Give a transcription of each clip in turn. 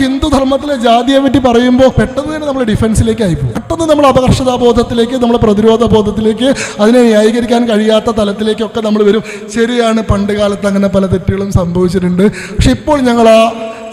ഹിന്ദു ധർമ്മത്തിലെ ജാതിയെ പറ്റി പറയുമ്പോൾ പെട്ടെന്ന് തന്നെ നമ്മൾ ഡിഫൻസിലേക്ക് ആയിപ്പോകും. പെട്ടെന്ന് നമ്മൾ അപകർഷതാബോധത്തിലേക്ക് നമ്മൾ പ്രതിരോധ ബോധത്തിലേക്ക് അതിനെ ന്യായീകരിക്കാൻ കഴിയാത്ത തലത്തിലേക്കൊക്കെ നമ്മൾ വരും. ശരിയാണ് പണ്ട് കാലത്ത് അങ്ങനെ പല തെറ്റുകളും സംഭവിച്ചിട്ടുണ്ട്. പക്ഷെ ഇപ്പോൾ ഞങ്ങൾ ആ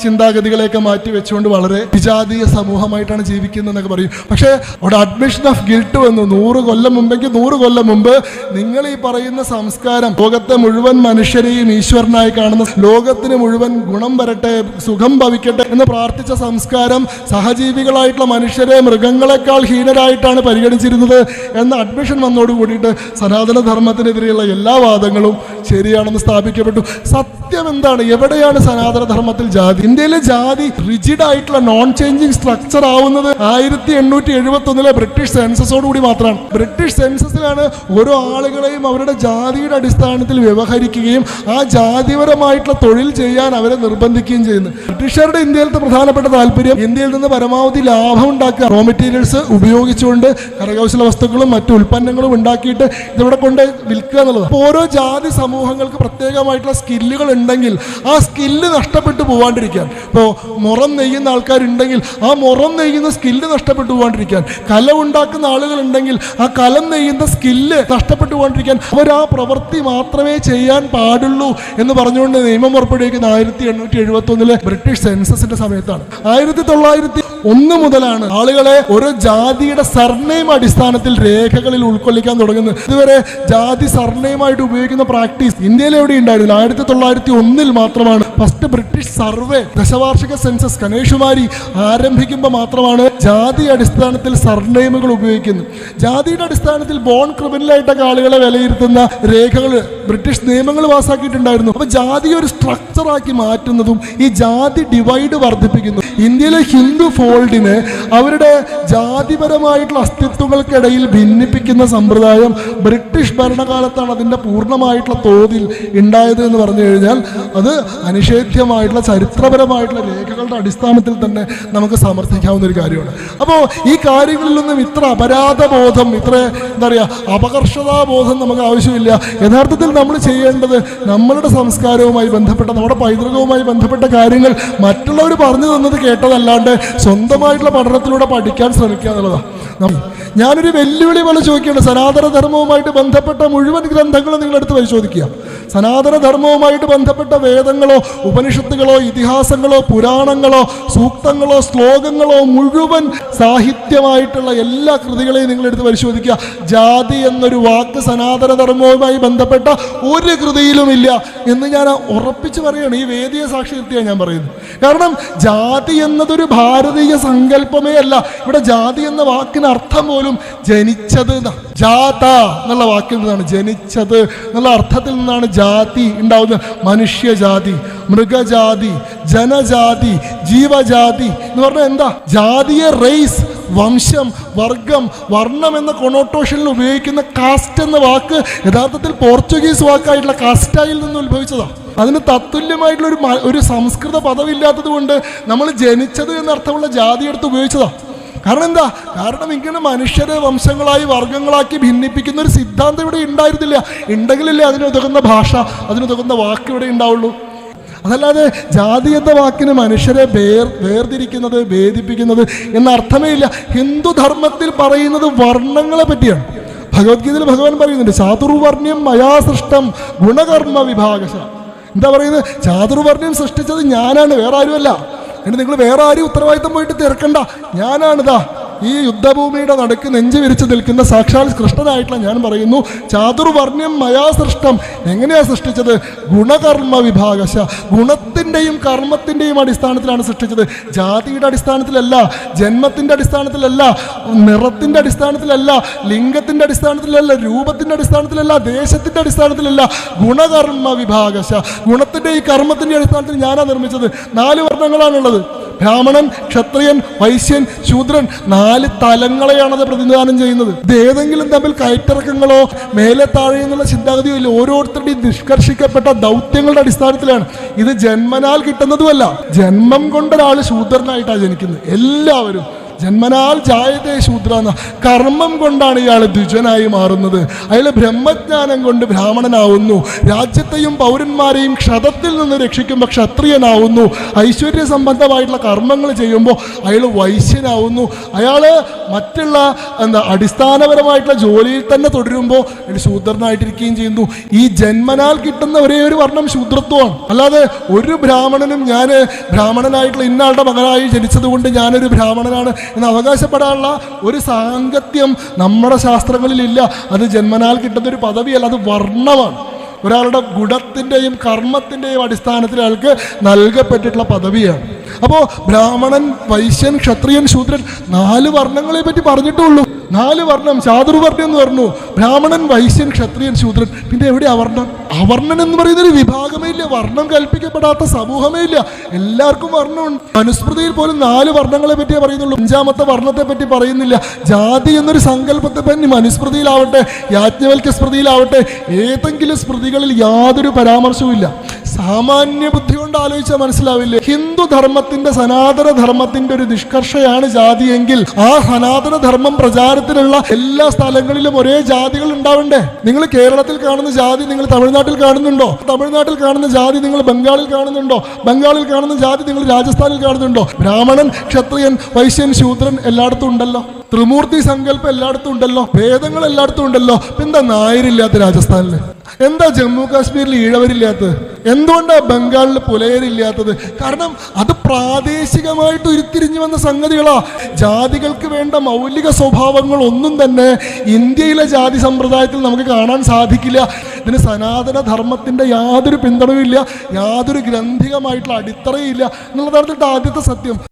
ചിന്താഗതികളെയൊക്കെ മാറ്റി വെച്ചുകൊണ്ട് വളരെ വിജാതീയ സമൂഹമായിട്ടാണ് ജീവിക്കുന്നതെന്നൊക്കെ പറയും. പക്ഷേ അവിടെ അഡ്മിഷൻ ഓഫ് ഗിൽട്ട് വന്നു. നൂറ് കൊല്ലം മുമ്പെങ്കിൽ നൂറ് കൊല്ലം മുമ്പ് നിങ്ങൾ ഈ പറയുന്ന സംസ്കാരം ലോകത്തെ മുഴുവൻ മനുഷ്യരെയും ഈശ്വരനായി കാണുന്ന ലോകത്തിന് മുഴുവൻ ഗുണം വരട്ടെ സുഖം ഭവിക്കട്ടെ എന്ന് പ്രാർത്ഥിച്ച സംസ്കാരം സഹജീവികളായിട്ടുള്ള മനുഷ്യരെ മൃഗങ്ങളെക്കാൾ ഹീനരായിട്ടാണ് പരിഗണിച്ചിരുന്നത് എന്ന അഡ്മിഷൻ വന്നോട് കൂടിയിട്ട് സനാതനധർമ്മത്തിനെതിരെയുള്ള എല്ലാ വാദങ്ങളും ശരിയാണെന്ന് സ്ഥാപിക്കപ്പെട്ടു. സത്യം എന്താണ്? എവിടെയാണ് സനാതനധർമ്മത്തിൽ ജാതി? ഇന്ത്യയിലെ ജാതി റിജിഡ് ആയിട്ടുള്ള നോൺ ചേഞ്ചിങ് സ്ട്രക്ചർ ആവുന്നത് ആയിരത്തി എണ്ണൂറ്റി എഴുപത്തി ഒന്നിലെ ബ്രിട്ടീഷ് സെൻസസോട് കൂടി മാത്രമാണ്. ബ്രിട്ടീഷ് സെൻസസിലാണ് ഓരോ ആളുകളെയും അവരുടെ ജാതിയുടെ അടിസ്ഥാനത്തിൽ വ്യവഹരിക്കുകയും ആ ജാതിപരമായിട്ടുള്ള തൊഴിൽ ചെയ്യാൻ അവരെ നിർബന്ധിക്കുകയും ചെയ്യുന്നത്. ബ്രിട്ടീഷുകാരുടെ ഇന്ത്യയിലത്തെ പ്രധാനപ്പെട്ട താല്പര്യം ഇന്ത്യയിൽ നിന്ന് പരമാവധി ലാഭം ഉണ്ടാക്കുക. റോ മെറ്റീരിയൽസ് ഉപയോഗിച്ചുകൊണ്ട് കരകൗശല വസ്തുക്കളും മറ്റു ഉൽപ്പന്നങ്ങളും ഉണ്ടാക്കിയിട്ട് ഇതിവിടെ കൊണ്ട് വിൽക്കുക എന്നുള്ളത് ഓരോ ജാതി സമൂഹങ്ങൾക്ക് പ്രത്യേകമായിട്ടുള്ള സ്കില്ലുകൾ ഉണ്ടെങ്കിൽ ആ സ്കില്ല് നഷ്ടപ്പെട്ടു പോവാണ്ടിരിക്കാൻ. ഇപ്പോൾ മുറം നെയ്യുന്ന ആൾക്കാരുണ്ടെങ്കിൽ ആ മുറം നെയ്യുന്ന സ്കില്ല് നഷ്ടപ്പെട്ടു പോകാണ്ടിരിക്കാൻ കല ഉണ്ടാക്കുന്ന ആളുകൾ ഉണ്ടെങ്കിൽ ആ കലം നെയ്യുന്ന സ്കില്ല് നഷ്ടപ്പെട്ടു പോകാണ്ടിരിക്കാൻ അവർ ആ പ്രവൃത്തി മാത്രമേ ചെയ്യാൻ പാടുള്ളൂ എന്ന് പറഞ്ഞുകൊണ്ട് നിയമം പുറപ്പെടുവിക്കുന്ന ആയിരത്തി എണ്ണൂറ്റി എഴുപത്തി ഒന്നിലെ ബ്രിട്ടീഷ് സെൻസസിന്റെ സമയത്താണ്. ആയിരത്തി തൊള്ളായിരത്തി ഒന്ന് മുതലാണ് ആളുകളെ ഓരോ ജാതിയുടെ സർനെയിം അടിസ്ഥാനത്തിൽ രേഖകളിൽ ഉൾക്കൊള്ളിക്കാൻ തുടങ്ങുന്നത്. ഇതുവരെ ജാതി സർനെയിമായിട്ട് ഉപയോഗിക്കുന്ന പ്രാക്ടീസ് ഇന്ത്യയിൽ എവിടെ ഉണ്ടായിരുന്നില്ല. ആയിരത്തി തൊള്ളായിരത്തി ഒന്നിൽ മാത്രമാണ്. ഫസ്റ്റ് ബ്രിട്ടീഷ് സർവേ ദശവാർഷിക സെൻസസ് കനേഷുമാരി ആരംഭിക്കുമ്പോൾ മാത്രമാണ് ജാതി അടിസ്ഥാനത്തിൽ സർനെയിമുകൾ ഉപയോഗിക്കുന്നത്. ജാതിയുടെ അടിസ്ഥാനത്തിൽ ബോൺ ക്രിമിനലായിട്ടൊക്കെ ആളുകളെ വിലയിരുത്തുന്ന രേഖകൾ ബ്രിട്ടീഷ് നിയമങ്ങൾ പാസ്സാക്കിയിട്ടുണ്ടായിരുന്നു അപ്പൊ ജാതി ഒരു സ്ട്രക്ചറാക്കി മാറ്റുന്നതും ഈ ജാതി ഡിവൈഡ് വർദ്ധിപ്പിക്കുന്നു. ഇന്ത്യയിലെ ഹിന്ദു ഫോൾഡിനെ അവരുടെ ജാതിപരമായിട്ടുള്ള അസ്തിത്വങ്ങൾക്കിടയിൽ ഭിന്നിപ്പിക്കുന്ന സമ്പ്രദായം ബ്രിട്ടീഷ് ഭരണകാലത്താണ് അതിന്റെ പൂർണമായിട്ടുള്ള തോതിൽ ഉണ്ടായത് എന്ന് പറഞ്ഞു കഴിഞ്ഞാൽ അത് അനിഷേധ്യമായിട്ടുള്ള ചരിത്രപരമായിട്ടുള്ള രേഖകളുടെ അടിസ്ഥാനത്തിൽ തന്നെ നമുക്ക് സമർത്ഥിക്കാവുന്ന ഒരു കാര്യമാണ്. അപ്പോൾ ഈ കാര്യങ്ങളിലൊന്നും ഇത്ര അപരാധബോധം ഇത്ര എന്താ പറയുക അപകർഷതാബോധം നമുക്ക് ആവശ്യമില്ല. യഥാർത്ഥത്തിൽ നമ്മൾ ചെയ്യേണ്ടത് നമ്മളുടെ സംസ്കാരവുമായി ബന്ധപ്പെട്ട നമ്മുടെ പൈതൃകവുമായി ബന്ധപ്പെട്ട കാര്യങ്ങൾ മറ്റുള്ളവർ പറഞ്ഞു തന്നത് കേട്ടതല്ലാണ്ട് സ്വന്തമായിട്ടുള്ള പഠനത്തിലൂടെ പഠിക്കാൻ ശ്രമിക്കുക എന്നുള്ളതാണ് ഞാനൊരു വെല്ലുവിളി പോലെ ചോദിക്കുകയാണ്. സനാതന ധർമ്മവുമായിട്ട് ബന്ധപ്പെട്ട മുഴുവൻ ഗ്രന്ഥങ്ങളും നിങ്ങളെടുത്ത് പരിശോധിക്കുക. സനാതന ധർമ്മവുമായിട്ട് ബന്ധപ്പെട്ട വേദങ്ങളോ ഉപനിഷത്തുകളോ ഇതിഹാസങ്ങളോ പുരാണങ്ങളോ സൂക്തങ്ങളോ ശ്ലോകങ്ങളോ മുഴുവൻ സാഹിത്യമായിട്ടുള്ള എല്ലാ കൃതികളെയും നിങ്ങളെടുത്ത് പരിശോധിക്കുക. ജാതി എന്നൊരു വാക്ക് സനാതന ധർമ്മവുമായി ബന്ധപ്പെട്ട ഒരു കൃതിയിലുമില്ല എന്ന് ഞാൻ ഉറപ്പിച്ച് പറയുകയാണ് ഈ വേദിയെ സാക്ഷി നിർത്തിയാണ് ഞാൻ പറയുന്നത്. കാരണം ജാതി എന്നതൊരു ഭാരതീയ സങ്കല്പമേ അല്ല. ഇവിടെ ജാതി എന്ന വാക്കിന് അർത്ഥം പോലും ജനിച്ചത്. ജാത എന്നുള്ള വാക്കിൽ നിന്നാണ്. ജനിച്ചത് എന്നുള്ള അർത്ഥത്തിൽ നിന്നാണ് ജാതി ഉണ്ടാവുന്നത്. മനുഷ്യജാതി മൃഗജാതി ജനജാതി ജീവജാതി എന്ന് പറഞ്ഞാൽ എന്താ? ജാതിയ റേസ് വംശം വർഗം വർണം എന്ന കൊണോട്ടോഷനിൽ ഉപയോഗിക്കുന്ന കാസ്റ്റ് എന്ന വാക്ക് യഥാർത്ഥത്തിൽ പോർച്ചുഗീസ് വാക്കായിട്ടുള്ള കാസ്റ്റായിൽ നിന്ന് ഉത്ഭവിച്ചതാണ്. അതിന് തത്തുല്യമായിട്ടുള്ള ഒരു ഒരു സംസ്കൃത പദമില്ലാത്തത് കൊണ്ട് നമ്മൾ ജനിച്ചത് എന്നർത്ഥമുള്ള ജാതി എടുത്ത് ഉപയോഗിച്ചതാണ് കാരണം എന്താ? കാരണം ഇങ്ങനെ മനുഷ്യരെ വംശങ്ങളായി വർഗങ്ങളാക്കി ഭിന്നിപ്പിക്കുന്ന ഒരു സിദ്ധാന്തം ഇവിടെ ഉണ്ടായിരുന്നില്ല. ഉണ്ടെങ്കിലല്ലേ അതിനുതകുന്ന ഭാഷ അതിനുതകുന്ന വാക്ക് ഇവിടെ ഉണ്ടാവുള്ളൂ. അതല്ലാതെ ജാതി എന്ന വാക്കിന് മനുഷ്യരെ വേർ വേർതിരിക്കുന്നത് ഭേദിപ്പിക്കുന്നത് എന്ന അർത്ഥമേ ഇല്ല. ഹിന്ദു ധർമ്മത്തിൽ പറയുന്നത് വർണങ്ങളെ പറ്റിയാണ്. ഭഗവത്ഗീതയിൽ ഭഗവാൻ പറയുന്നുണ്ട് ചാതുർവർണ്യം മയാ സൃഷ്ടം ഗുണകർമ്മ വിഭാഗശ. എന്താ പറയുന്നത്? ചാതുർവർണയം സൃഷ്ടിച്ചത് ഞാനാണ് വേറെ ആരുമല്ല എന്നിട്ട് നിങ്ങൾ വേറെ ആരും ഉത്തരവാദിത്തം പോയിട്ട് തിരക്കണ്ട. ഞാനാണിതാ. ഈ യുദ്ധഭൂമിയുടെ നടുക്ക് നെഞ്ചു വിരിച്ചു നിൽക്കുന്ന സാക്ഷാൽ കൃഷ്ണനായിട്ടുള്ള ഞാൻ പറയുന്നു ചാതുർവർണ്യം മയാസൃഷ്ടം എങ്ങനെയാ സൃഷ്ടിച്ചത്? ഗുണകർമ്മ വിഭാഗശ. ഗുണത്തിന്റെയും കർമ്മത്തിന്റെയും അടിസ്ഥാനത്തിലാണ് സൃഷ്ടിച്ചത്. ജാതിയുടെ അടിസ്ഥാനത്തിലല്ല ജന്മത്തിന്റെ അടിസ്ഥാനത്തിലല്ല നിറത്തിന്റെ അടിസ്ഥാനത്തിലല്ല ലിംഗത്തിന്റെ അടിസ്ഥാനത്തിലല്ല രൂപത്തിന്റെ അടിസ്ഥാനത്തിലല്ല ദേശത്തിന്റെ അടിസ്ഥാനത്തിലല്ല ഗുണകർമ്മ വിഭാഗശ. ഈ കർമ്മത്തിന്റെ അടിസ്ഥാനത്തിൽ ഞാനാണ് നിർമ്മിച്ചത്. നാല് വർണങ്ങളാണുള്ളത്. ബ്രാഹ്മണൻ ക്ഷത്രിയൻ വൈശ്യൻ ശൂദ്രൻ നാല് തലങ്ങളെയാണ് അത് പ്രതിനിധാനം ചെയ്യുന്നത്. ഇത് ഏതെങ്കിലും തമ്മിൽ കയറ്റിറക്കങ്ങളോ മേലെ താഴെ എന്നുള്ള ചിന്താഗതിയോ ഇല്ല. ഓരോരുത്തരുടെയും നിഷ്കർഷിക്കപ്പെട്ട ദൗത്യങ്ങളുടെ അടിസ്ഥാനത്തിലാണ്. ഇത് ജന്മനാൽ കിട്ടുന്നതുമല്ല. ജന്മം കൊണ്ടൊരാൾ ശൂദ്രനായിട്ടാണ് ജനിക്കുന്നത്. എല്ലാവരും ജന്മനാൽ ജായതേ ശൂദ്ര കർമ്മം കൊണ്ടാണ് ഇയാൾ ദ്വിജനായി മാറുന്നത്. അയാൾ ബ്രഹ്മജ്ഞാനം കൊണ്ട് ബ്രാഹ്മണനാവുന്നു. രാജ്യത്തെയും പൗരന്മാരെയും ക്ഷതത്തിൽ നിന്ന് രക്ഷിക്കുമ്പോൾ ക്ഷത്രിയനാവുന്നു. ഐശ്വര്യ സംബന്ധമായിട്ടുള്ള കർമ്മങ്ങൾ ചെയ്യുമ്പോൾ അയാൾ വൈശ്യനാവുന്നു. അയാൾ മറ്റുള്ള എന്താ അടിസ്ഥാനപരമായിട്ടുള്ള ജോലിയിൽ തന്നെ തുടരുമ്പോൾ ശൂദ്രനായിട്ടിരിക്കുകയും ചെയ്യുന്നു. ഈ ജന്മനാൽ കിട്ടുന്ന ഒരേ ഒരു വർണം ശൂദ്രത്വമാണ്. അല്ലാതെ ഒരു ബ്രാഹ്മണനും ഞാൻ ബ്രാഹ്മണനായിട്ടുള്ള ഇന്നാളുടെ മകനായി ജനിച്ചതുകൊണ്ട് ഞാനൊരു ബ്രാഹ്മണനാണ്. എന്ന് അവകാശപ്പെടാനുള്ള ഒരു സാങ്കത്യം നമ്മുടെ ശാസ്ത്രങ്ങളിലില്ല. അത് ജന്മനാൽ കിട്ടുന്ന ഒരു പദവിയല്ല അത് വർണമാണ്. ഒരാളുടെ ഗുണത്തിന്റെയും കർമ്മത്തിന്റെയും അടിസ്ഥാനത്തിൽ അയാൾക്ക് നൽകപ്പെട്ടിട്ടുള്ള പദവിയാണ്. അപ്പോൾ ബ്രാഹ്മണൻ വൈശ്യൻ ക്ഷത്രിയൻ ശൂദ്രൻ നാല് വർണങ്ങളെ പറ്റി പറഞ്ഞിട്ടുള്ളൂ നാല് വർണം. ചാതുർവർണം എന്ന് പറഞ്ഞു. ബ്രാഹ്മണൻ വൈശ്യൻ ക്ഷത്രിയൻ ശൂദ്രൻ. പിന്നെ എവിടെ വർണം അവർണൻ എന്ന് പറയുന്ന ഒരു വിഭാഗമേ ഇല്ല. വർണം കൽപ്പിക്കപ്പെടാത്ത സമൂഹമേ ഇല്ല. എല്ലാവർക്കും വർണമുണ്ട്. മനുസ്മൃതിയിൽ പോലും നാല് വർണങ്ങളെ പറ്റിയേ പറയുന്നുള്ളൂ. അഞ്ചാമത്തെ വർണത്തെ പറ്റി പറയുന്നില്ല. ജാതി എന്നൊരു സങ്കല്പത്തെ പറ്റി മനുസ്മൃതിയിലാവട്ടെ യാജ്ഞവൽക്യ സ്മൃതിയിലാവട്ടെ ഏതെങ്കിലും സ്മൃതികളിൽ യാതൊരു പരാമർശവും ഇല്ല സാമാന്യ ബുദ്ധി കൊണ്ട് ആലോചിച്ചാൽ മനസ്സിലാവില്ലേ? ഹിന്ദു ധർമ്മത്തിന്റെ സനാതന ധർമ്മത്തിന്റെ ഒരു നിഷ്കർഷയാണ് ജാതി എങ്കിൽ ആ സനാതന ധർമ്മം പ്രചാരത്തിലുള്ള എല്ലാ സ്ഥലങ്ങളിലും ഒരേ ജാതികൾ ഉണ്ടാവണ്ടേ? നിങ്ങൾ കേരളത്തിൽ കാണുന്ന ജാതി നിങ്ങൾ തമിഴ്നാട്ടിൽ കാണുന്നുണ്ടോ? തമിഴ്നാട്ടിൽ കാണുന്ന ജാതി നിങ്ങൾ ബംഗാളിൽ കാണുന്നുണ്ടോ? ബംഗാളിൽ കാണുന്ന ജാതി നിങ്ങൾ രാജസ്ഥാനിൽ കാണുന്നുണ്ടോ? ബ്രാഹ്മണൻ ക്ഷത്രിയൻ വൈശ്യൻ ശൂദ്രൻ എല്ലായിടത്തും ഉണ്ടല്ലോ. ത്രിമൂർത്തി സങ്കല്പം എല്ലായിടത്തും ഉണ്ടല്ലോ. ഭേദങ്ങൾ എല്ലായിടത്തും ഉണ്ടല്ലോ. എന്താ നായരില്ലാത്ത രാജസ്ഥാനിൽ എന്താ ജമ്മു കാശ്മീരിൽ ഈഴവരില്ലാത്തത്? എന്തുകൊണ്ടാണ് ബംഗാളിൽ പുലയരില്ലാത്തത്? കാരണം അത് പ്രാദേശികമായിട്ട് ഉരുത്തിരിഞ്ഞു വന്ന സംഗതികളാ. ജാതികൾക്ക് വേണ്ട മൗലിക സ്വഭാവങ്ങൾ ഒന്നും തന്നെ ഇന്ത്യയിലെ ജാതി സമ്പ്രദായത്തിൽ നമുക്ക് കാണാൻ സാധിക്കില്ല. ഇതിന് സനാതന ധർമ്മത്തിന്റെ യാതൊരു പിന്തുണയും ഇല്ല യാതൊരു ഗ്രന്ഥികമായിട്ടുള്ള അടിത്തറയും എന്നുള്ള എന്നുള്ളതാണ് ആദ്യത്തെ സത്യം.